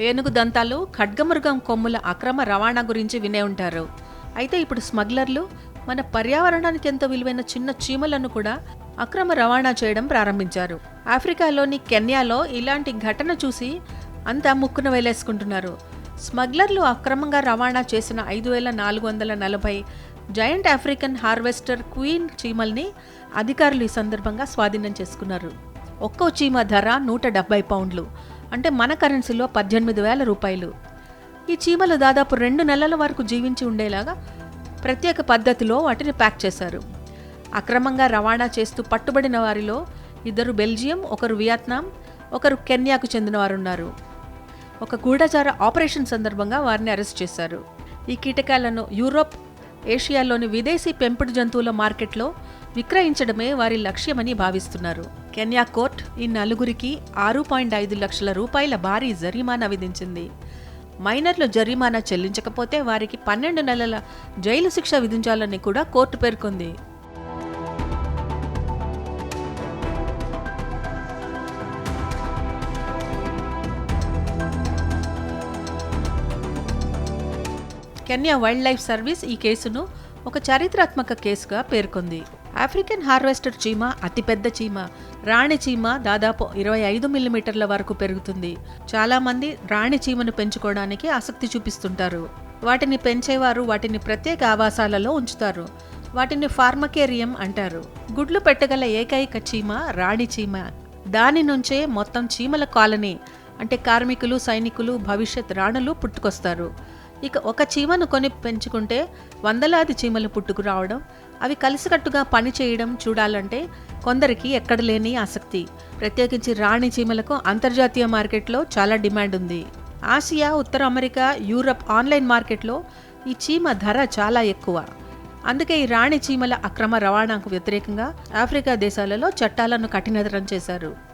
ఏనుగు దంతాలు ఖడ్గమృగం కొమ్ముల అక్రమ రవాణా గురించి వినే ఉంటారు. అయితే ఇప్పుడు స్మగ్లర్లు మన పర్యావరణానికి ఎంతో విలువైన చిన్న చీమలను కూడా అక్రమ రవాణా చేయడం ప్రారంభించారు. ఆఫ్రికాలోని కెన్యాలో ఇలాంటి ఘటన చూసి అంతా ముక్కున వేలేసుకుంటున్నారు. స్మగ్లర్లు అక్రమంగా రవాణా చేసిన ఐదు వేల నాలుగు వందల నలభై జయంట్ ఆఫ్రికన్ హార్వెస్టర్ క్వీన్ చీమల్ని అధికారులు ఈ సందర్భంగా స్వాధీనం చేసుకున్నారు. ఒక్కో చీమ ధర నూట డెబ్బై పౌండ్లు. అంటే మన కరెన్సీలో పద్దెనిమిది వేల రూపాయలు. ఈ చీమలు దాదాపు రెండు నెలల వరకు జీవించి ఉండేలాగా ప్రత్యేక పద్ధతిలో వాటిని ప్యాక్ చేశారు. అక్రమంగా రవాణా చేస్తూ పట్టుబడిన వారిలో ఇద్దరు బెల్జియం ఒకరు వియత్నాం ఒకరు కెన్యాకు చెందిన వారు ఉన్నారు ఒక గూఢచార ఆపరేషన్ సందర్భంగా వారిని అరెస్ట్ చేశారు. ఈ కీటకాలను యూరోప్ ఏషియాలోని విదేశీ పెంపుడు జంతువుల మార్కెట్లో విక్రయించడమే వారి లక్ష్యమని భావిస్తున్నారు. కెన్యా కోర్ట్ ఈ నలుగురికి ఆరు పాయింట్ ఐదు లక్షల రూపాయల భారీ జరిమానా విధించింది. మైనర్లు జరిమానా చెల్లించకపోతే వారికి పన్నెండు నెలల జైలు శిక్ష విధించాలని కూడా కోర్టు పేర్కొంది. కెన్యా వైల్డ్ లైఫ్ సర్వీస్ ఈ కేసును ఒక చారిత్రాత్మక కేసుగా పేర్కొంది. ఆఫ్రికన్ హార్వెస్టర్ చీమ అతిపెద్ద చీమ. రాణి చీమ దాదాపు ఇరవై ఐదు మిల్లీమీటర్ల వరకు పెరుగుతుంది. చాలా మంది రాణి చీమను పెంచుకోవడానికి ఆసక్తి చూపిస్తుంటారు. వాటిని పెంచేవారు వాటిని ప్రత్యేక ఆవాసాలలో ఉంచుతారు. వాటిని ఫార్మకేరియం అంటారు. గుడ్లు పెట్టగల ఏకైక చీమ రాణి చీమ. దాని నుంచే మొత్తం చీమల కాలనీ అంటే కార్మికులు సైనికులు భవిష్యత్ రాణులు పుట్టుకొస్తారు. ఇక ఒక చీమను కొని పెంచుకుంటే వందలాది చీమలు పుట్టుకు రావడం అవి కలిసికట్టుగా పని చేయడం చూడాలంటే కొందరికి ఎక్కడ లేని ఆసక్తి. ప్రత్యేకించి రాణి చీమలకు అంతర్జాతీయ మార్కెట్లో చాలా డిమాండ్ ఉంది. ఆసియా ఉత్తర అమెరికా యూరప్ ఆన్లైన్ మార్కెట్లో ఈ చీమ ధర చాలా ఎక్కువ. అందుకే ఈ రాణి చీమల అక్రమ రవాణాకు వ్యతిరేకంగా ఆఫ్రికా దేశాలలో చట్టాలను కఠినతరం చేశారు.